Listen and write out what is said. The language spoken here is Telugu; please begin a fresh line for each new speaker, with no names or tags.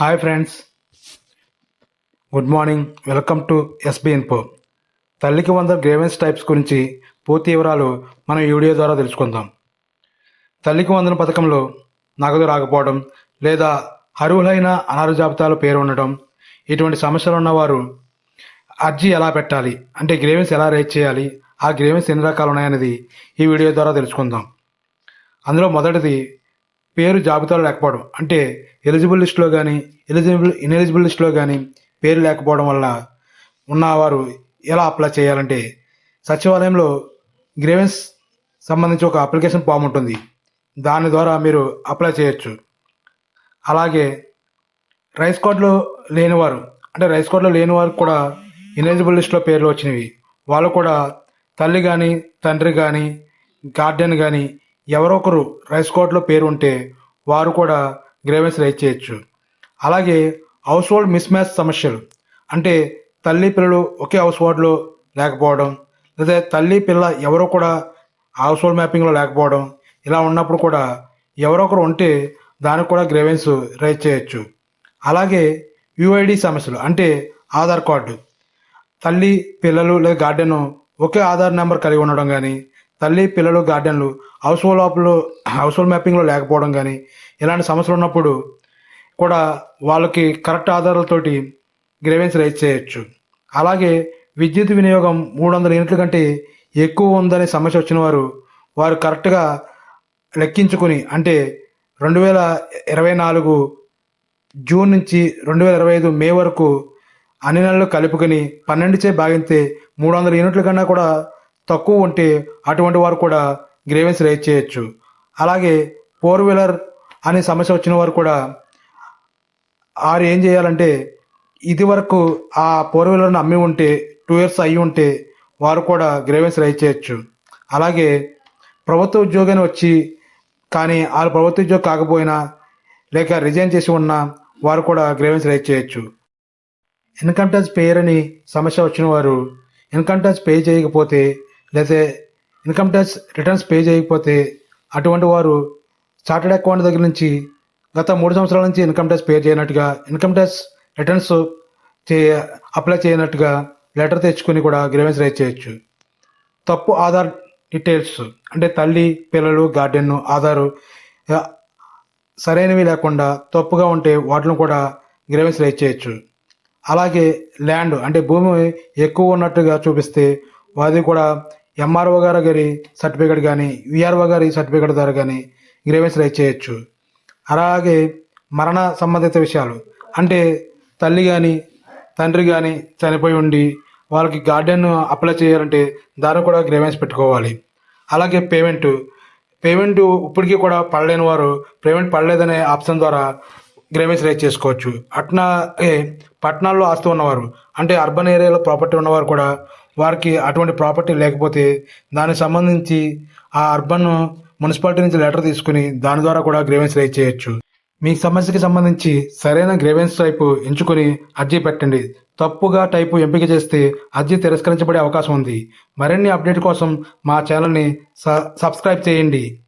Hi friends good morning welcome to SB info తల్లికి వంద గ్రేవెన్స్ టైప్స్ గురించి పూర్తి వివరాలు మనం ఈ వీడియో ద్వారా తెలుసుకుందాం. తల్లికి వందన పథకంలో నగదు రాకపోవడం లేదా అర్హులైన అనారు జాబితాలో పేరు ఉండటం ఇటువంటి సమస్యలు ఉన్నవారు అర్జీ ఎలా పెట్టాలి? అంటే గ్రేవెన్స్ ఎలా రేట్ చేయాలి? ఆ గ్రేవెన్స్ ఎన్ని రకాలు ఉన్నాయనేది ఈ వీడియో ద్వారా తెలుసుకుందాం. అందులో మొదటిది పేరు జాబితాలో లేకపోవడం అంటే ఎలిజిబుల్ లిస్టులో కానీ ఎలిజిబుల్ ఇన్ఎలిజిబుల్ లిస్టులో కానీ పేరు లేకపోవడం వల్ల ఉన్నవారు ఎలా అప్లై చేయాలంటే సచివాలయంలో గ్రేవెన్స్ సంబంధించి ఒక అప్లికేషన్ ఫామ్ ఉంటుంది. దాని ద్వారా మీరు అప్లై చేయొచ్చు. అలాగే రైస్ కార్డులో లేనివారు అంటే రైస్ కార్డులో లేని వారు కూడా ఇనెలిజిబుల్ లిస్ట్లో పేర్లు వచ్చినవి. వాళ్ళు కూడా తల్లి కానీ తండ్రి కానీ గార్డెన్ కానీ ఎవరో ఒకరు రైస్ కార్డులో పేరు ఉంటే వారు కూడా గ్రేవెన్స్ రైజ్ చేయొచ్చు. అలాగే హౌస్ హోల్డ్ మిస్ మ్యాచ్ సమస్యలు. అంటే తల్లి పిల్లలు ఒకే హౌస్ హోల్డ్లో లేకపోవడం లేదా తల్లి పిల్ల ఎవరో కూడా హౌస్ హోల్డ్ మ్యాపింగ్లో లేకపోవడం ఇలా ఉన్నప్పుడు కూడా ఎవరో ఒకరు ఉంటే దానికి కూడా గ్రేవెన్స్ రైజ్ చేయొచ్చు. అలాగే యుఐడి సమస్యలు అంటే ఆధార్ కార్డు. తల్లి పిల్లలు లేదా గార్డెన్ ఒకే ఆధార్ నెంబర్ కలిగి ఉండడం కానీ తల్లి పిల్లలు గార్డెన్లు హౌస్ హోల్డ్ ఆప్లో హౌస్ హోల్డ్ మ్యాపింగ్లో లేకపోవడం కానీ ఇలాంటి సమస్యలు ఉన్నప్పుడు కూడా వాళ్ళకి కరెక్ట్ ఆధారాలతోటి గ్రేవెన్స్ రైజ్ చేయొచ్చు. అలాగే విద్యుత్ వినియోగం మూడు వందల యూనిట్ల కంటే ఎక్కువ ఉందనే సమస్య వచ్చిన వారు వారు కరెక్ట్గా లెక్కించుకుని అంటే రెండు వేల ఇరవై నాలుగు జూన్ నుంచి రెండు వేల ఇరవై ఐదు మే వరకు అన్ని నెలలు కలుపుకొని పన్నెండు చే భాగిస్తే మూడు వందల యూనిట్ల కన్నా కూడా తక్కువ ఉంటే అటువంటి వారు కూడా గ్రేవెన్స్ రైజ్ చేయొచ్చు. అలాగే ఫోర్ వీలర్ అనే సమస్య వచ్చిన వారు కూడా వారు ఏం చేయాలంటే ఇది వరకు ఆ ఫోర్ వీలర్ని అమ్మి ఉంటే టూ ఇయర్స్ అయ్యి ఉంటే వారు కూడా గ్రేవెన్స్ రైజ్ చేయొచ్చు. అలాగే ప్రభుత్వ ఉద్యోగాన్ని వచ్చి కానీ వాళ్ళు ప్రభుత్వ ఉద్యోగం కాకపోయినా లేక రిజైన్ చేసి ఉన్నా వారు కూడా గ్రేవెన్స్ రైజ్ చేయొచ్చు. ఇన్కమ్ ట్యాక్స్ పేయర్ అని సమస్య వచ్చిన వారు ఇన్కమ్ ట్యాక్స్ పే చేయకపోతే లేదా ఇన్కమ్ ట్యాక్స్ రిటర్న్స్ పే చేయకపోతే అటువంటి వారు చార్టెడ్ అకౌంట్ దగ్గర నుంచి గత మూడు సంవత్సరాల నుంచి ఇన్కమ్ ట్యాక్స్ పే చేయనట్టుగా ఇన్కమ్ ట్యాక్స్ రిటర్న్స్ చే అప్లై చేయనట్టుగా లెటర్ తెచ్చుకొని కూడా గ్రేవెన్స్ రైజ్ చేయొచ్చు. తప్పు ఆధార్ డీటెయిల్స్ అంటే తల్లి పిల్లలు గార్డెన్ ఆధారు సరైనవి లేకుండా తప్పుగా ఉంటే వాటిని కూడా గ్రేవెన్స్ రైజ్ చేయొచ్చు. అలాగే ల్యాండ్ అంటే భూమి ఎక్కువ ఉన్నట్టుగా చూపిస్తే వాది కూడా ఎంఆర్ఓ గారు గారి సర్టిఫికేట్ కానీ విఆర్ఓ గారి సర్టిఫికేట్ ద్వారా కానీ గ్రేవెన్స్ రైజ్ చేయొచ్చు. అలాగే మరణ సంబంధిత విషయాలు అంటే తల్లి కానీ తండ్రి కానీ చనిపోయి ఉండి వాళ్ళకి గార్డెన్ అప్లై చేయాలంటే దాన్ని కూడా గ్రేవెన్స్ పెట్టుకోవాలి. అలాగే పేమెంట్ పేమెంట్ ఇప్పటికీ కూడా పడలేని వారు పేమెంట్ పడలేదనే ఆప్షన్ ద్వారా గ్రేవెన్స్ రైజ్ చేసుకోవచ్చు. అట్నా పట్టణాల్లో ఆస్తి ఉన్నవారు అంటే అర్బన్ ఏరియాలో ప్రాపర్టీ ఉన్నవారు కూడా వారికి అటువంటి ప్రాపర్టీ లేకపోతే దానికి సంబంధించి ఆ అర్బన్ మున్సిపాలిటీ నుంచి లెటర్ తీసుకుని దాని ద్వారా కూడా గ్రేవెన్స్ రైజ్ చేయొచ్చు. మీ సమస్యకి సంబంధించి సరైన గ్రేవెన్స్ టైపు ఎంచుకొని అర్జీ పెట్టండి. తప్పుగా టైపు ఎంపిక చేస్తే అర్జీ తిరస్కరించబడే అవకాశం ఉంది. మరిన్ని అప్డేట్ కోసం మా ఛానల్ని స- సబ్స్క్రైబ్ చేయండి.